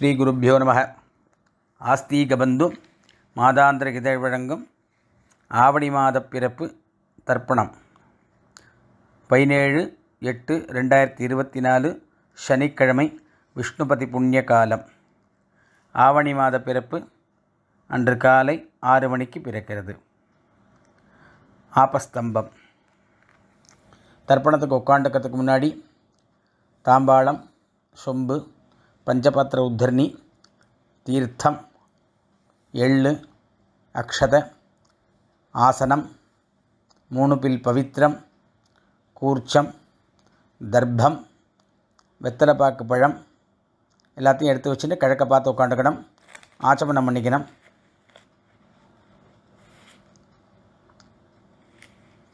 ஸ்ரீகுருப்போ நம ஆஸ்தீகபந்து மாதாந்திர இதழ் வழங்கும் ஆவணி மாதப் பிறப்பு தர்ப்பணம். பதினேழு எட்டு ரெண்டாயிரத்தி இருபத்தி நாலு சனிக்கிழமை விஷ்ணுபதி புண்ணிய காலம் ஆவணி மாத பிறப்பு அன்று காலை ஆறு மணிக்கு பிறக்கிறது. ஆபஸ்தம்பம். தர்ப்பணத்துக்கு உட்காந்துக்கிறதுக்கு முன்னாடி தாம்பாளம் சொம்பு பஞ்சபாத்திர உத்தரணி தீர்த்தம் எள்ளு அக்ஷத ஆசனம் மூணு பில் பவித்திரம் கூர்ச்சம் தர்ப்பம் வெத்தலைப்பாக்கு பழம் எல்லாத்தையும் எடுத்து வச்சுட்டு கிழக்க பார்த்து உட்காந்துக்கணும். ஆச்சமனம் பண்ணிக்கணும்.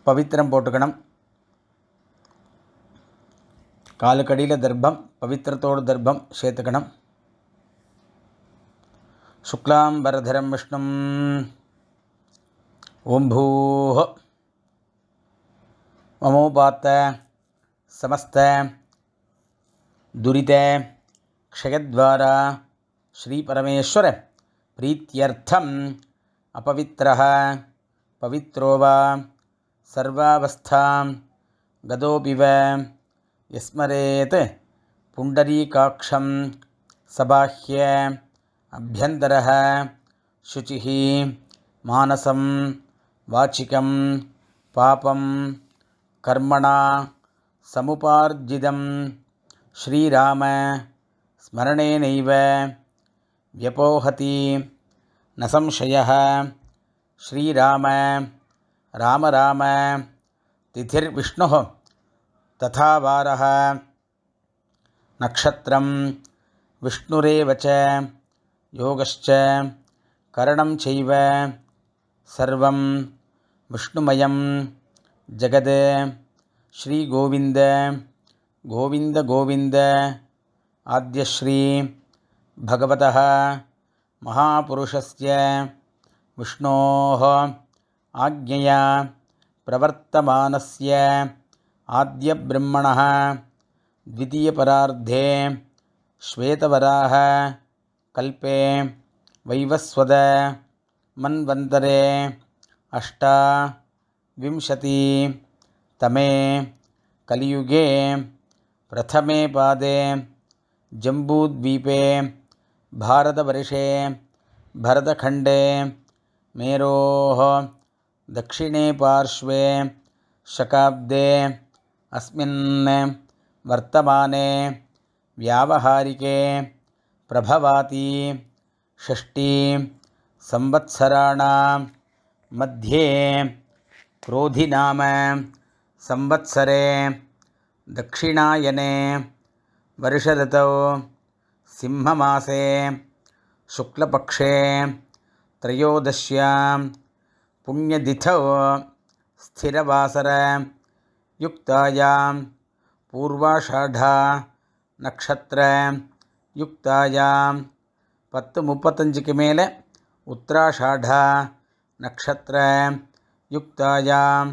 பவித்திரம் போட்டுக்கணும். காலுக்கடியில் தர்ப்பம் பவித்திரத்தோடு தர்ப்பம் சேர்த்துக்கணும் சுக்லாம் வரதரம் விஷ்ணும். ஓம் பூஹ. மமோபாத்த சமஸ்த துரித க்ஷயத்வாரா. ஸ்ரீபரமேஸ்வர பிரீத்தியர்த்தம் அபவித்திரः பவித்ரோ வா. சர்வாவஸ்தாம். விஸ்மரேத் புண்டரீகாட்சம் சபாஹ்ய அபியந்தர சுச்சி மானசம் வாச்சிகம் பாபம் கர்மணா சமுபார்ஜிதம் ஸ்ரீராம ஸ்மரணேனைவ வியபோஹதி ந சம்சய ஸ்ரீராம ராம ராம திதிர்விஷ்ணு तिथिर्विष्णुः तथा वारः नक्षत्रं विष्णुरेव च योगश्च करणं चैव सर्वं विष्णुमयं जगद् श्रीगोविन्द गोविन्द गोविन्द आद्यश्री भगवतः महापुरुषस्य विष्णोः आज्ञया प्रवर्तमानस्य आद्यब्रह्मणः द्वितीयपरार्धे श्वेतवराह, कल्पे वैवस्वद, मन्वन्तरे अष्टाविंशतितमे कलियुगे, प्रथमे पादे, जम्बूद्वीपे, भारतवर्षे, भरतखण्डे, मेरोः, दक्षिणे पार्श्वे, शकाब्दे अस्मिन् वर्तमाने व्यावहारिके प्रभवाति षष्टि संवत्सराणां मध्ये क्रोधिनाम संवत्सरे दक्षिणायने वर्षऋतौ सिंहमासे शुक्लपक्षे त्रयोदश्यां पुण्यतिथौ स्थिरवासरयुक्तायां பூர்வாஷாடா நக்ஷத்திர யுக்தாயாம் பத்து முப்பத்தஞ்சுக்கு மேலே உத்ராஷாடா நக்ஷத்திர யுக்தாயாம்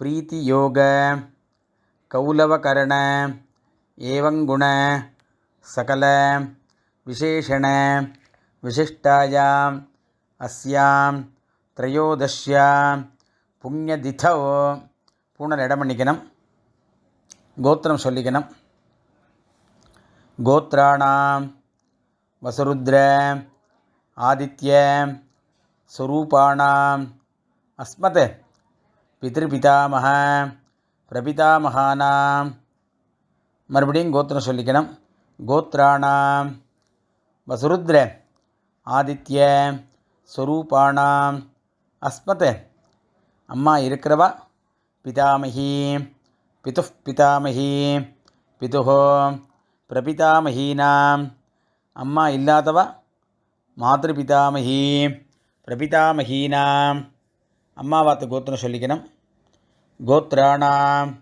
பிரீத்தி யோக கௌலவகரண ஏவங்குண சகல விசேஷண விசிஷ்டாயாம் அஸ்யாம் த்ரயோதஷ்யாம் புண்ணியதிதோ பூனல் இடம் பண்ணிக்கணும். கோத்திரம் சொல்லிக்கணும். கோத்ராணாம் வசுருத்ர ஆதித்ய ஸ்வரூபாணாம் அஸ்மத் பிதிருபிதாமக பிரபிதாமகானாம் மறுபடியும் கோத்திரம் சொல்லிக்கணும். கோத்ராணாம் வசுருத்ர ஆதித்ய ஸ்வரூபாணாம் அஸ்மத். அம்மா இருக்கிறவா? பிதாமகி பிதுः பிதாமகி பிதுः பிரபிதாமகீனாம் அம்மா இல்லாதவ? மாதபிதாமகி பிரபிதாமகீனாம் அம்மாவாத்து கோத்திரம் சொல்லிக்கணும். கோத்ராணாம்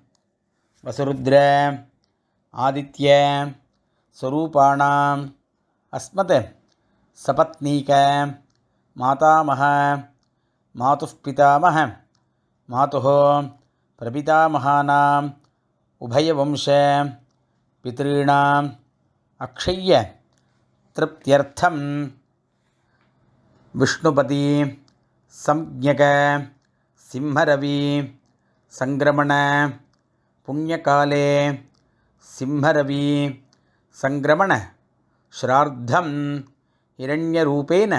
வசுருத்ர ஆதித்ய ஸ்வரூபாணாம் அஸ்மத் சபத்னீக மாதாமக மாதுः பிதாமக मातुः प्रपितामहानाम् उभयवंश पितॄणाम् अक्षय्य तृप्त्यर्थं विष्णुपति संज्ञक सिंहरवि सङ्क्रमण पुण्यकाले सिंहरवि सङ्क्रमण श्राद्धं हिरण्यरूपेण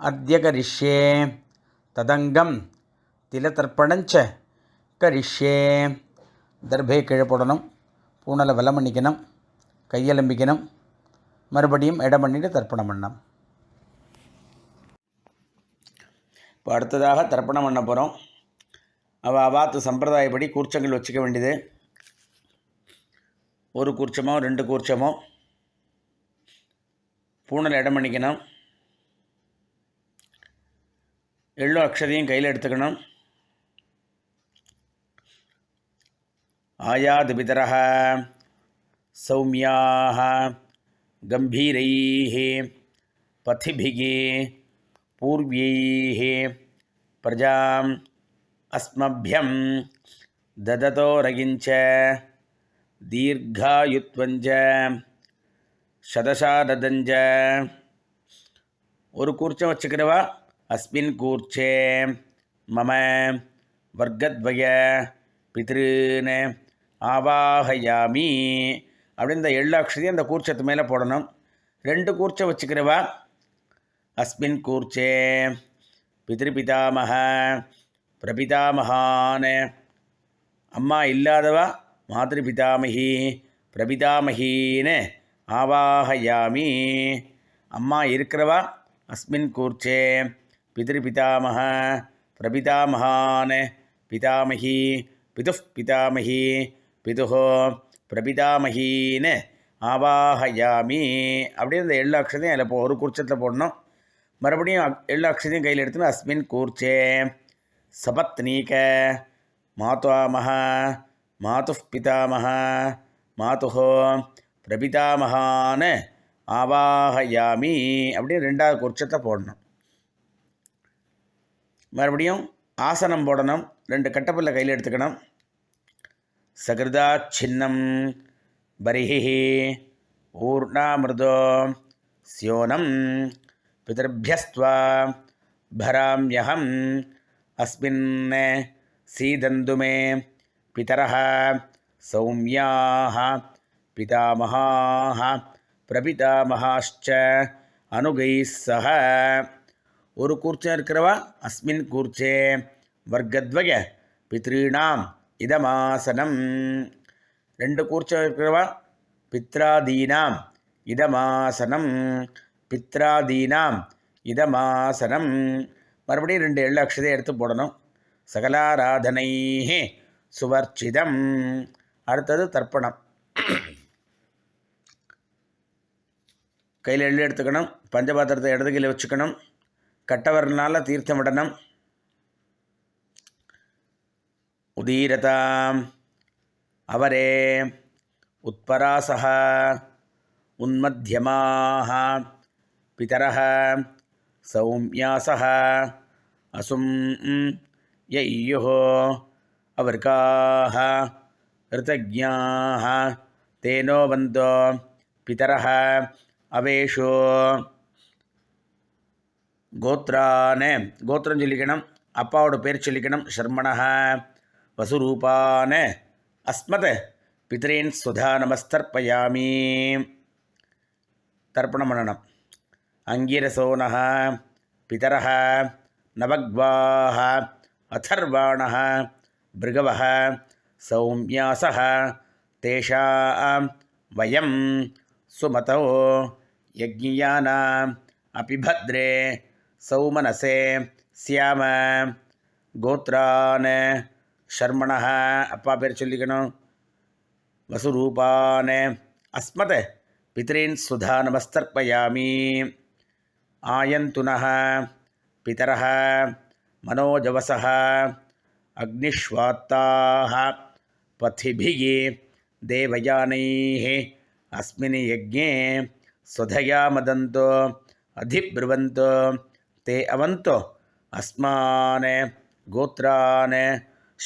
अद्य करिष्ये ததங்கம் திலதர்ப்பணஞ்ச கரிஷே தர்பே கீழே போடணும் பூனலை வலம் பண்ணிக்கணும் கையலம்பிக்கணும். மறுபடியும் இடம் பண்ணிட்டு தர்ப்பணம் பண்ணணும். இப்போ அடுத்ததாக தர்ப்பணம் பண்ண போகிறோம் அவள் அவாத்து சம்பிரதாயப்படி கூர்ச்சங்கள் வச்சுக்க வேண்டியது. ஒரு கூர்ச்சமோ ரெண்டு கூர்ச்சமோ. பூனல் இடம் பண்ணிக்கணும் எள்ளு அக்ஷதையும் கையில் எடுத்துக்கணும். ஆயாது பிதரः சௌமியாக கம்பீரைः पथिभिः पूर्व्यैः प्रजाम् अस्मभ्यं ददतोरगिञ्च दीर्घायुत्वञ्च शतशाददञ्च ஒரு கூர்ச்சம் வச்சுக்கிறவா அஸ்மின் கூர்ச்சே மம வர்க்கத்வய பித்ருன்னு ஆவாகயாமி. அப்படின்னு இந்த எள்ளாட்சதையும் அந்த கூர்ச்சத்து மேலே போடணும். ரெண்டு கூர்ச்சை வச்சுக்கிறவா? அஸ்மின் கூர்ச்சே. பிதிருபிதாமக பிரபிதாமகான் அம்மா இல்லாதவா? மாதிருபிதாமகி பிரபிதாமகின்னு ஆவாகயாமி. அம்மா இருக்கிறவா? அஸ்மின் கூர்ச்சே. பிதிருபிதாமக பிரபிதாமகான் பிதாமகி பிதுः பிதாமகி பிதுகோ பிரபிதாமகின்னு ஆவாகயாமி. அப்படின்னு இந்த எள்ளு அக்ஷதையும் அதில் போ ஒரு கூர்ச்சத்தில் போடணும். மறுபடியும் எள்ளு அக்ஷதையும் கையில் எடுத்துன்னு அஸ்மின் கூர்ச்சே. சபத்னீக மாத்வாமஹ மாது பிதாமக மாதுஹோ பிரபிதாமகான்னு ஆவாகயாமி. அப்படின்னு ரெண்டாவது குர்ச்சத்தை போடணும். மறுபடியும் ஆசனம் போடணும். ரெண்டு கட்டப்பில் கையில் எடுத்துக்கணும். சகிருதா சின்னம் பரிஹி ஊர்ணாமிருதோ ஸ்யோனம் பிதர்பியஸ்த்வா भराम्यहम् अस्मिन् सीदन्तु मे पितरः सौम्याः पितामहाः प्रपितामहाश्च अनुगैः सह ஒரு கூர்ச்சம் இருக்கிறவா அஸ்மின் கூர்ச்சே வர்க்கத்வய பித்ருணாம் இதமாசனம். ரெண்டு கூர்ச்சம் இருக்கிறவா? பித்ராதீனாம். இதமாசனம். பித்ராதீனாம். இதமாசனம். மறுபடியும் ரெண்டு எள்ளு அக்ஷதை எடுத்து போடணும். சகலாராதனை சுவர்ச்சிதம். அடுத்தது தர்ப்பணம். கையில் எள்ளு எடுத்துக்கணும். பஞ்சபாத்திரத்தை இடது கையில் வச்சுக்கணும். கட்டவரனால தீர்த்தம் விடணும் உதீரதாம் அவரே உத்பராசக உன்மத்தியமாக பிதரக சௌமியாசக அசும் யையுஹோ அவர்காக ரிதஜாக தேனோ வந்தோ பிதரக அவேஷோ கோத்ரானே கோத்திரம் சொல்லிக்கணும் அப்பாவோட பேர் சொல்லிக்கணும் ஷர்மணா वसुरूपान् अस्मत्। पितॄन् स्वधा नमस्तर्पयामि। तर्पणमननम्। अङ्गिरसोनः पितरः। नवग्वाः अथर्वाणः। भृगवः। सौम्यासः। तेषां वयं सुमतौ। यज्ञियानाम् अपि भद्रे सौमनसे। स्याम गोत्रान्। ஷர்மணः அப்பா பேர் சொல்லிக்கணும் வசுரூபான் அஸ்மத் பித்ரீன் சுதா நமஸ்தர்ப்பயாமி ஆயந்துனः பிதரः मनोजवसः अग्निष्वात्ताः पथिभिः देवयानैः अस्मिन् यज्ञे स्वधया मदन्तो अधिब्रुवन्तो ते अवन्तो अस्मान् गोत्रान्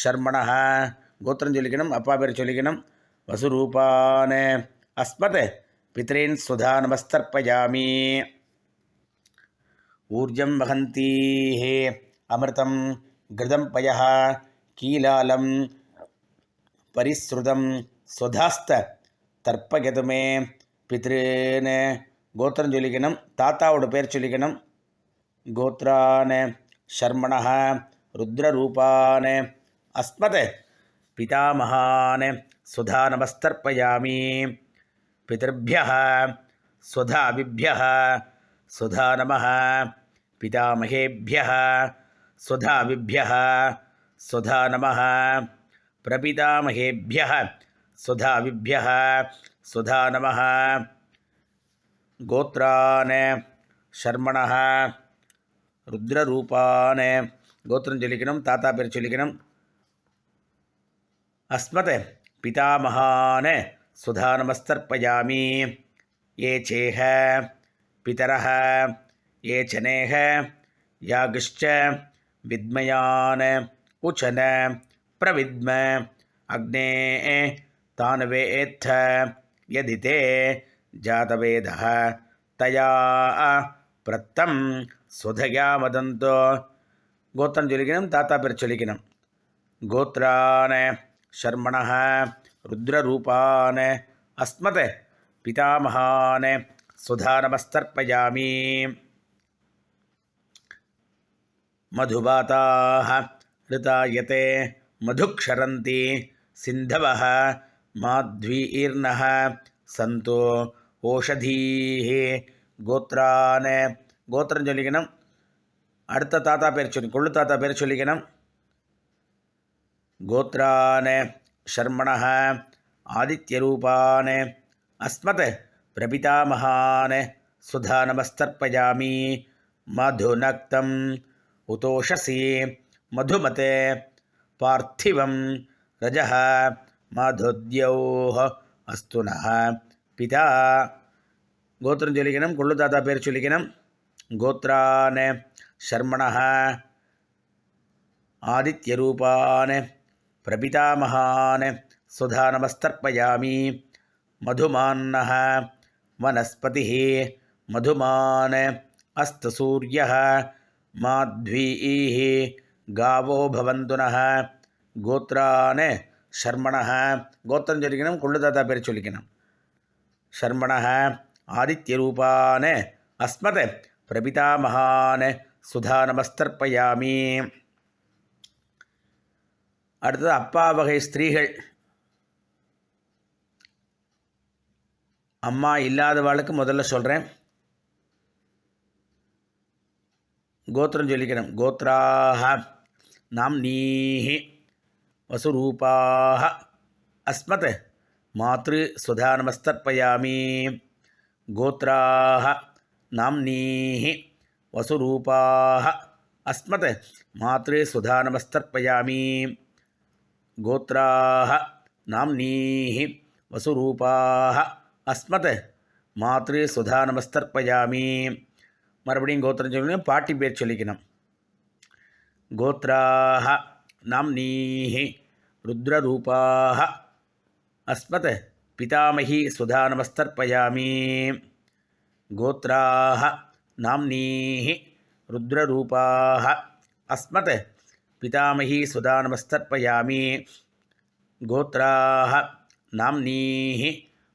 ஷர்மணா கோத்திரம் சொல்லிக்கணும் அப்பா பேர் சொல்லிக்கணும். வசுரூபான. அஸ்மத் பித்ரேன் சுதா நமஸ்தர்ப்பயாமி. ஊர்ஜம் வகந்தி ஹே. அமிர்தம் கிருதம் பய கீலாலம் பரிஸ்ருதம் சுதாஸ்த தர்ப்பகதுமே பித்ருன்னு கோத்திரம் சொல்லிக்கணும் தாத்தாவோட பேர் சொல்லிக்கணும். கோத்ரான. ஷர்மணா ருத்ரரூபான. அஸ்மத் பிதாமகான் சுதா நமஸ்தர்ப்பயாமி पितृभ्यः स्वधाभिभ्यः स्वधा नमः पितामहेभ्यः स्वधाभिभ्यः स्वधा नमः प्रपितामहेभ्यः स्वधाभिभ्यः स्वधा नमः गोत्रान् शर्मणः ருத்ரரூபான கோத்திரம் சொல்லிக்கணும் தாத்தா பேர் சொல்லிக்கணும் அஸ்மத் பிதாமகான் சுதா நமஸ்தர்ப்பயாமி ஏ சேக பிதர ஏ சனேக யாகுஷ்ச வித்மயான் உச்சன பிரவித்ம அக்னே தானவேத்த யதிதே ஜாதவேத தயா பிரத்தம் சுதயா வதந்தோ கோத்திரம் சொல்லிக்கணும் தாத்தா பேர் சொல்லிக்கணும். கோத்ரான शर्मणः रुद्ररूपान् अस्मत् पितामहान् सुधा नमस्तर्पयामि मधुबाताः ऋतायते मधुक्षरन्ति सिन्धवः माध्वीर्नः सन्तो ஓஷதீः கோத்ரான் கோத்திரம் சொல்லிக்கணும் அடுத்த தாத்தா பேர் சொல்லி கொள்ளு தாத்தா பேர் சொல்லிக்கணும் கோத்ரான் ஷர்மண ஆதித்யரூபான் அஸ்மத் பிரபிதாமகான் சுதா நமஸ்தர்ப்பயாமி மதுநக்தம் உதோஷசி மதுமதே பார்த்திவம் ரஜ மதுத்யோ அஸ்து ந பிதா. கோத்திரம் சொல்லிக்கணும் கொள்ளு தாத்தா பேர் சொல்லிக்கணும். கோத்ரான் ஷர்மண ஆதித்யரூபான். प्रपितामहान् सुधा नमस्तर्पयामि। मधुमान्नः वनस्पतिः मधुमान्। अस्तसूर्यः माध्वीः। गावो भवन्तु नः गोत्रान् शर्मणः। गोत्रं चलिकनं कुळ्ळुदाता पेर् चलिकनं। शर्मणः। आदित्यरूपान्। अस्मत्। प्रपितामहान् सुधा नमस्तर्पयामि। அடுத்தது அப்பா வகை ஸ்திரீகள். அம்மா இல்லாதவாளுக்கு முதல்ல சொல்கிறேன் கோத்திரம் சொல்லிக்கிறேன். கோத்ராக நாம் நீஹி வசுரூபாக அஸ்மத் மாத்ரு சுதா நமஸ்தர்ப்பயாமி கோத்ராக நாம் நீஹி வசுரூபாக அஸ்மத் மாத்ரு சுதா நமஸ்தர்ப்பயாமி गोत्राः नाम्नीः वसुरूपाः अस्मत् மாத்ரு சுதா நமஸ்தர்ப்பயாமி மறுபடியும் கோத்திரம் சொல்லணும் பாட்டி பேர் சொல்லிக்கணும் கோத்ராக நாம்னீः ருத்ரரூபாः அஸ்மத் பிதாமகி சுதா நமஸ்தர்ப்பயாமி கோத்ராக நாம்னீः ருத்ரரூபாः அஸ்மத் पितामही सुधा नमस्तर्पयामि गोत्राः नाम्नीः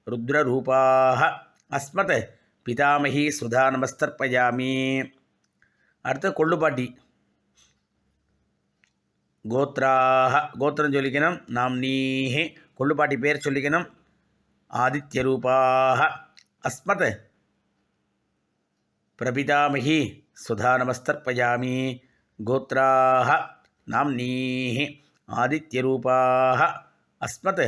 रुद्ररूपाः अस्मत् पितामही सुधा नमस्तर्पयामि அடுத்து கொள்ளுப்பாட்டி கோத்ராக கோத்திரம் சொல்லிக்கணும் நாம்னீः கொள்ளுப்பாட்டி பேர் சொல்லிக்கணும் ஆதித்யரூபாக அஸ்மத் பிரபிதாமகி சுதா நமஸ்தர்ப்பயாமி கோத்ராக नाम्नीः आदित्यरूपाः अस्मत्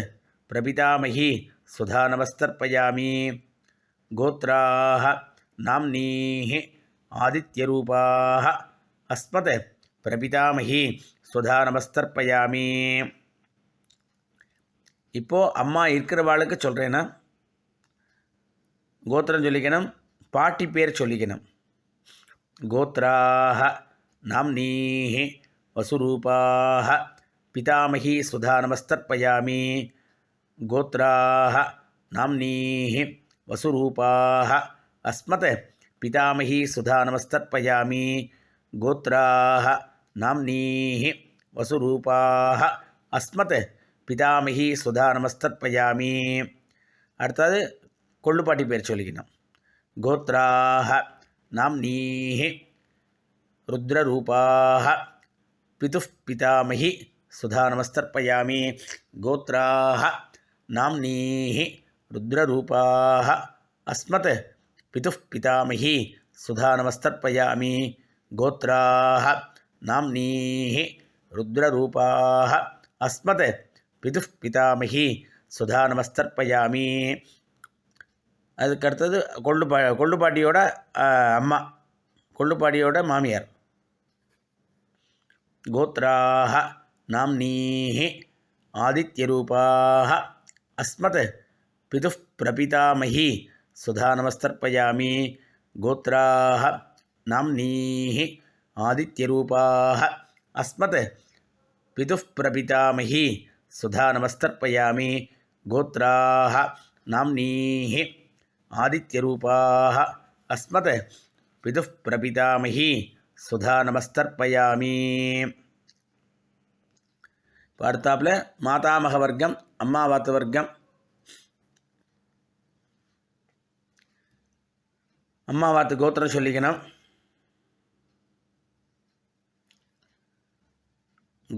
प्रपितामही सुधा नमस्तर्पयामि गोत्राः नाम्नीः आदित्यरूपाः अस्मत् பிரபிதாமகி சுதா நமஸ்தர்ப்பயாமி இப்போது அம்மா இருக்கிறவாளுக்கு சொல்கிறேன்னா கோத்திரம் சொல்லிக்கணும் பாட்டி பேர் சொல்லிக்கணும் கோத்ராக நாம்னீः வசுரூபாக பிதாமகி சுதா நமஸ்தர்ப்பயாமி கோத்ராக நாம்னீஹி வசுரூபாக அஸ்மத் பிதாமகி சுதா நமஸ்தர்ப்பயாமி கோத்ராக நாம்னீஹி வசுரூபாக அஸ்மத் பிதாமகி சுதா நமஸ்தர்ப்பயாமி அடுத்தது கொள்ளுப்பாட்டி பேர் சொல்லிக்கணும். கோத்ராக நாம்னீஹி ருத்ரரூபாக பிதுः பிதாமகி சுதாநமஸ்தர்ப்பயாமி கோத்ராः நாம்னீः ருத்ரரூபாः அஸ்மத் பிதுः பிதாமகி சுதாநமஸ்தர்ப்பயாமி கோத்ராः நாம்னீः ருத்ரரூபாः அஸ்மத் பிதுः பிதாமகி சுதாநமஸ்தர்ப்பயாமி அதுக்கடுத்தது கொள்ளுப்பா கொள்ளுப்பாட்டியோட அம்மா கொள்ளுப்பாட்டியோட மாமியார். गोत्रा नाम्नीः आदित्यरूपाः। अस्मत् पितुः प्रपितामही सुधा नमस्तर्पयामि गोत्रा नाम्नीः आदित्यरूपाः। अस्मत् पितुः प्रपितामही सुधा नमस्तर्पयामि गोत्रा नाम्नीः आदित्यरूपाः। अस्मत् पितुः प्रपितामही சுதா நமஸ்தர்ப்பயாமி பார்த்தாப்புல மாதாமக வர்க்கம் அம்மாவாத்து வர்க்கம் அம்மாவாத்து கோத்திரம் சொல்லிக்கணும்.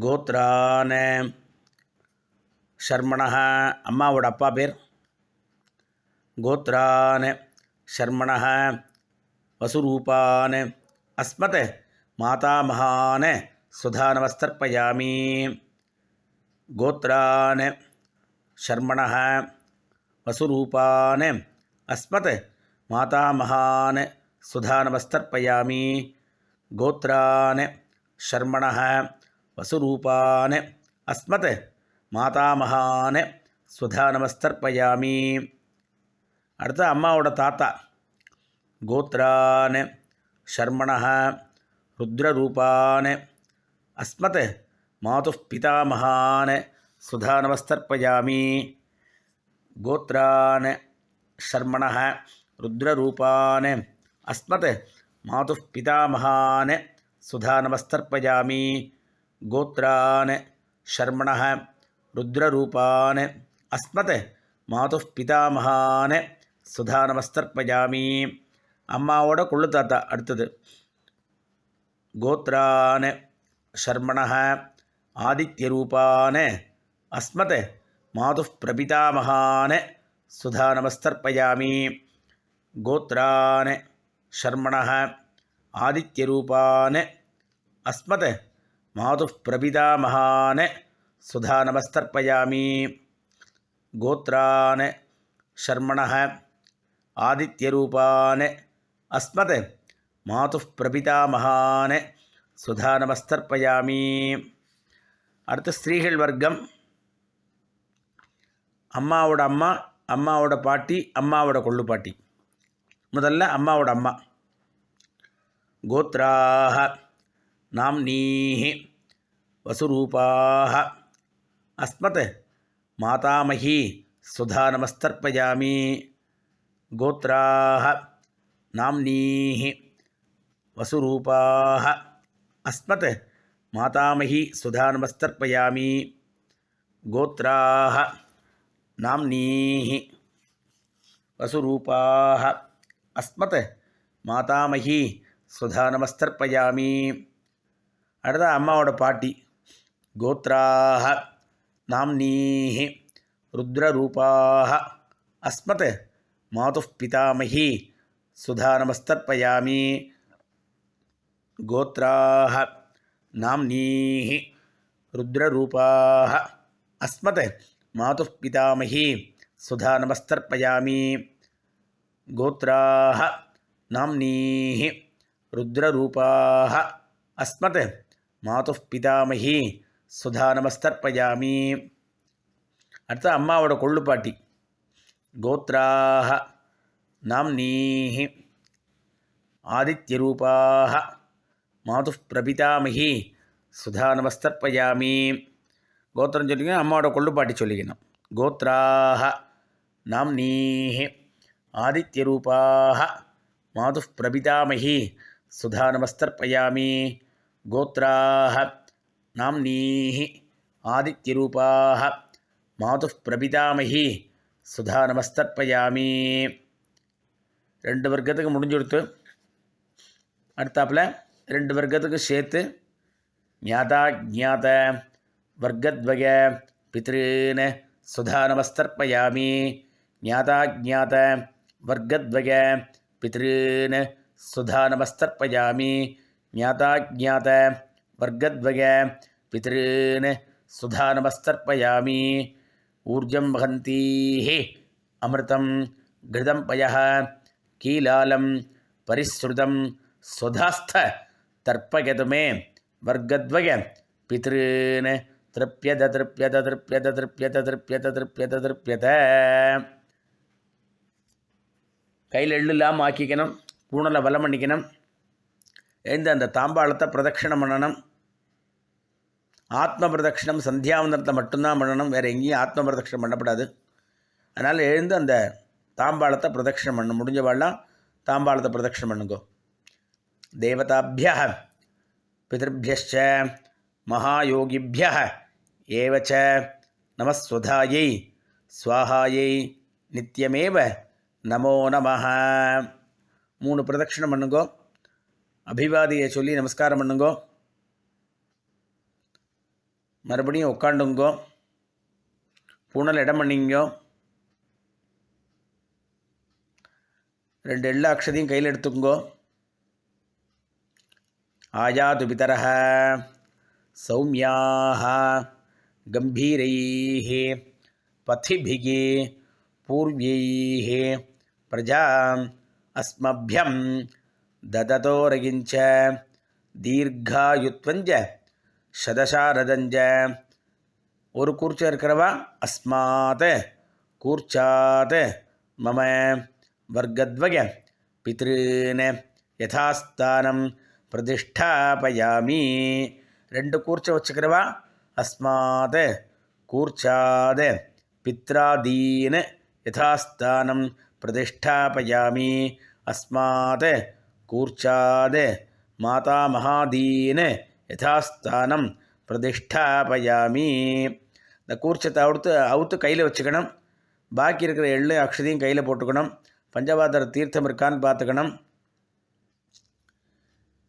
கோத்ரான ஷர்மணா அம்மாவோட அப்பா பேர். கோத்ரான ஷர்மணா வசுரூபான अस्मत् मातामहान् सुधानमस्तर्पयामि गोत्रान् शर्मणः वसुरूपान् अस्मत् मातामहान् सुधानमस्तर्पयामि गोत्रान् शर्मणः वसुरूपान् अस्मत् மாதாமகான் சுதா நமஸ்தர்ப்பயாமி அடுத்து அம்மாவோட தாத்தா கோத்ரான் शर्मणः रुद्ररूपान् अस्मत् मातुः पितामहान् सुधानमस्तर्पयामि। गोत्रान् शर्मणः रुद्ररूपान् अस्मत् मातुः पितामहान् सुधानमस्तर्पयामि। गोत्रान् शर्मणः रुद्ररूपान् अस्मत् मातुः पितामहान् सुधानमस्तर्पयामि। அம்மாவோட குள்ளு தாத்தா அடுத்தது. கோத்ரான் ஷர்மணः ஆதித்யரூபான் அஸ்மத் மாது பிரபிதாமகான சுதா நமஸ்தர்ப்பயாமி கோத்ரான் ஷர்மணः ஆதித்யரூபான் அஸ்மத் மாது பிரபிதாமகான சுதா நமஸ்தர்ப்பயாமி கோத்ரான் ஷர்மணः ஆதித்யரூபான் அஸ்மத் மாது பிரபிதாமகான் சுதா நமஸ்தர்ப்பயாமி அடுத்து ஸ்திரீகள் வர்க்கம் அம்மாவோட அம்மா அம்மாவோட பாட்டி அம்மாவோட கொள்ளு பாட்டி முதல்ல அம்மாவோட அம்மா கோத்ராக நாம் நீஹி வசுரூபாக அஸ்மத் மாதாமகி சுதா நமஸ்தர்ப்பயாமி கோத்ராக नाम्नीः वसुरूपाः अस्मत् मातामही सुधानमस्तर्पयामि गोत्राः नाम्नीः वसुरूपाः अस्मत् மாதாமகி சுதா நமஸ்தர்ப்பயாமி அடுத்த அம்மாவோட பாட்டி கோத்ராக நாம்னீः ருத்ரரூபாக அஸ்மத் मातुः पितामही சுதாநமஸ்தர்ப்பயாமி கோத்ராக நாம்னீः ருத்ரரூபாக அஸ்மத் மாதுः பிதாமகி சுதா நமஸ்தர்ப்பயாமி கோத்ராக நாம்னீः ருத்ரரூபாக அஸ்மத் மாதுः பிதாமகி சுதா நமஸ்தர்ப்பயாமி அடுத்து அம்மாவோட கொள்ளுப்பாட்டி கோத்ராக नाम्नीः आदित्यरूपाः। மாதுப் பிரபிதாமிகி சுதா நமஸ்தர்ப்பயாமி கோத்திரம் சொல்லிக்கணும் அம்மாவோட கொள்ளுப்பாட்டி சொல்லிக்கணும்। கோத்ராக நாம்னீஹி ஆதித்யரூபாக மாதுப் பிரபிதாமகி சுதா நமஸ்தர்ப்பயாமி கோத்ராக நாம்னீஹி ஆதித்யரூபாக மாதுப் பிரபிதாமகி சுதா நமஸ்தர்ப்பயாமி ரெண்டு வர்க்கத்துக்கு முடிஞ்சு கொடுத்து அடுத்தாப்பில் ரெண்டு வர்க்கத்துக்கு சேர்த்து ஞாதா ஜாத வர்க்கத்வய பித்ரீன் சுதா நமஸ்தர்ப்பயாமி ஞாதா ஜாத வர்க்கத்வய பித்ரீன் சுதா நமஸ்தர்ப்பயாமி ஞாதா ஜாத வர்க்கத்வய பித்ரீன் சுதா ஊர்ஜம் வகந்தீ அமிர்தம் கிருதம் பய கீலாலம் பரிஸ்ருதம் ஸ்வதாஸ்த தர்ப்பயதுமே வர்க்கத்வய பித்ருன்னு திருப்பியத திருப்பியத திருப்பியத திருப்பியத திருப்பியத திருப்பியத திருப்பியத கையில் எள்ளு இல்லாமல் ஆக்கிக்கணும் பூணலை வலம் பண்ணிக்கணும் எழுந்து அந்த தாம்பாளத்தை பிரதட்சிணம் பண்ணணும். ஆத்ம பிரதட்சிணம் சந்தியாவந்தனத்தை மட்டும்தான் பண்ணணும் வேறு எங்கேயும் ஆத்ம பிரதட்சிணம் பண்ணப்படாது. அதனால் எழுந்து அந்த தாம்பாளத்தை பிரதட்சிணம் பண்ணும் முடிஞ்சவாள்லாம் தாம்பாளத்தை பிரதட்சிணம் பண்ணுங்கோ. தேவதாபிய பிதர்பியச்ச மகாயோகிபிய ஏவச்ச நமஸ்வதாயை ஸ்வாஹாயை நித்தியமேவ நமோ நம மூணு பிரதட்சிணம் பண்ணுங்கோ. அபிவாதியை சொல்லி நமஸ்காரம் பண்ணுங்கோ. மறுபடியும் உட்காண்டுங்கோ பூனல் இடம் பண்ணிங்கோ. ரெண்டு எல்லா அக்ஷதையும் கையில் எடுத்துக்கோ ஆயாது பிதரः சௌமியாக கம்பீரைः पथिभिः पूर्व्यैः प्रजा अस्मभ्यं ददतोरगिञ्च दीर्घायुत्वञ्च சதசாரதஞ்ச ஒரு கூர்ச்சம் இருக்கிறவா அஸ்மாத் கூர்ச்சாத் மம வர்க்கத்வய பித்ருன் யதாஸ்தானம் பிரதிஷ்டாபயாமி ரெண்டு கூர்ச்சம் வச்சுக்கிறவா அஸ்மாத் கூர்ச்சாத் பித்ராதீன் யதாஸ்தானம் பிரதிஷ்டாபயாமி அஸ்மாத் கூர்ச்சாத் மாதாமகாதீன் யதாஸ்தானம் பிரதிஷ்டாபயாமி இந்த கூர்ச்சத்தை அவுத்து அவுத்து கையில் வச்சுக்கணும் பாக்கி இருக்கிற எள்ளு அக்ஷதையும் கையில் போட்டுக்கணும் பஞ்சபாத்திர தீர்த்தம் இருக்கான்னு பார்த்துக்கணும்.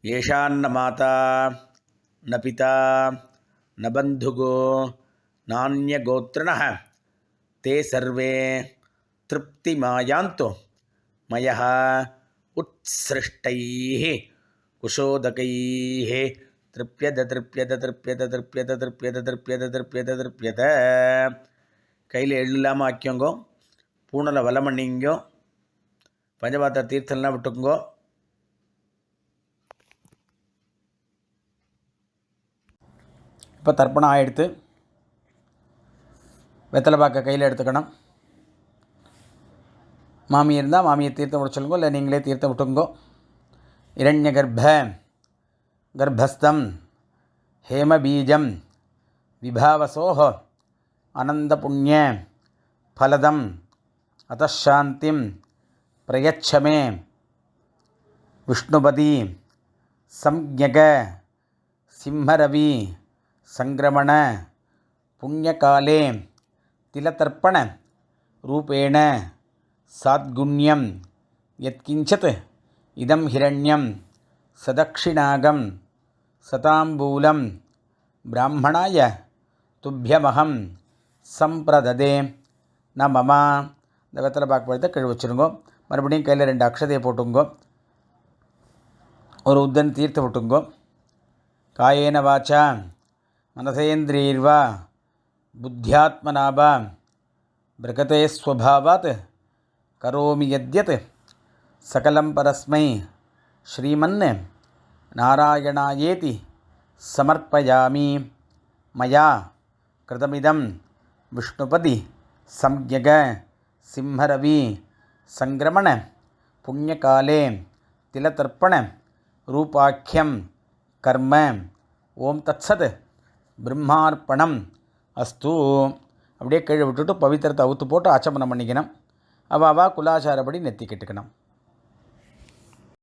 ஏஷான்ன மாதா ந பிதா ந பந்துகோ நானிய நானியகோத்திரண தே சர்வே திருப்தி மாயாந்தோ. மயா உத்சிருஷ்டைः குஷோதகைः திருப்பியத திருப்பியத திருப்பியத திருப்பியத திருப்பியத திருப்பியத திருப்பியத திருப்பியத கையில் எள்ளு இல்லாமல் ஆக்கியோங்கோ பூனலை வலமண்ணிங்கோ பஞ்சபாத்திர தீர்த்தம்லாம் விட்டுக்குங்கோ. இப்போ தர்ப்பணம் ஆகிடுத்து வெத்தலை பாக்க கையில் எடுத்துக்கணும். மாமி இருந்தால் மாமியை தீர்த்தம் விட சொல்லுங்கோ இல்லை நீங்களே தீர்த்தம் விட்டுங்கோ இரண்ய கர்ப்ப கர்ப்பஸ்தம் ஹேமபீஜம் விபாவசோஹ அனந்த புண்ணிய ஃபலதம் அத்தாந்திம் பிரயச்சமே. விஷ்ணுபதி சம்யக சிம்மரவி சங்கிரமண புண்ணியகாலே திலதர்ப்பண ரூபேண சாத்குண்யம் யத்கிஞ்சத் இதம் ஹிரண்யம் சதக்ஷிணாகம் சதாம்பூலம் பிராமணாய துப்பியமகம் சம்பிரததே ந மமா இந்த வெத்தலை பாக்கு பழத்தை கழுவி வச்சுருங்கோ. மறுபடியும் கையில் ரெண்டு அக்ஷதையை போட்டுங்கோ. ஒரு உத்தன் தீர்த்து விட்டுங்கோ. காயேன வாச்சா மனசேந்திரியர்வா புத்தியாத்மனாபா பிரகதே ஸ்வபாவாத் கரோமி யத்யத் சகலம் பரஸ்மை ஸ்ரீமன் நாராயணாயேதி சமர்ப்பயாமி மயா கிருதமிதம் விஷ்ணுபதி சம்யக சிம்மரவி சங்கிரமண புண்ணியகாலே திலதர்ப்பண ரூபாக்கியம் கர்ம ஓம் தத்சத் பிரம்மார்ப்பணம் அஸ்து. அப்படியே கீழே விட்டுட்டு பவித்திரத்தை அவுத்து போட்டு ஆச்சமனம் பண்ணிக்கணும். அவள் அவள் குலாச்சாரப்படி நெத்திக்கிட்டுக்கணும்.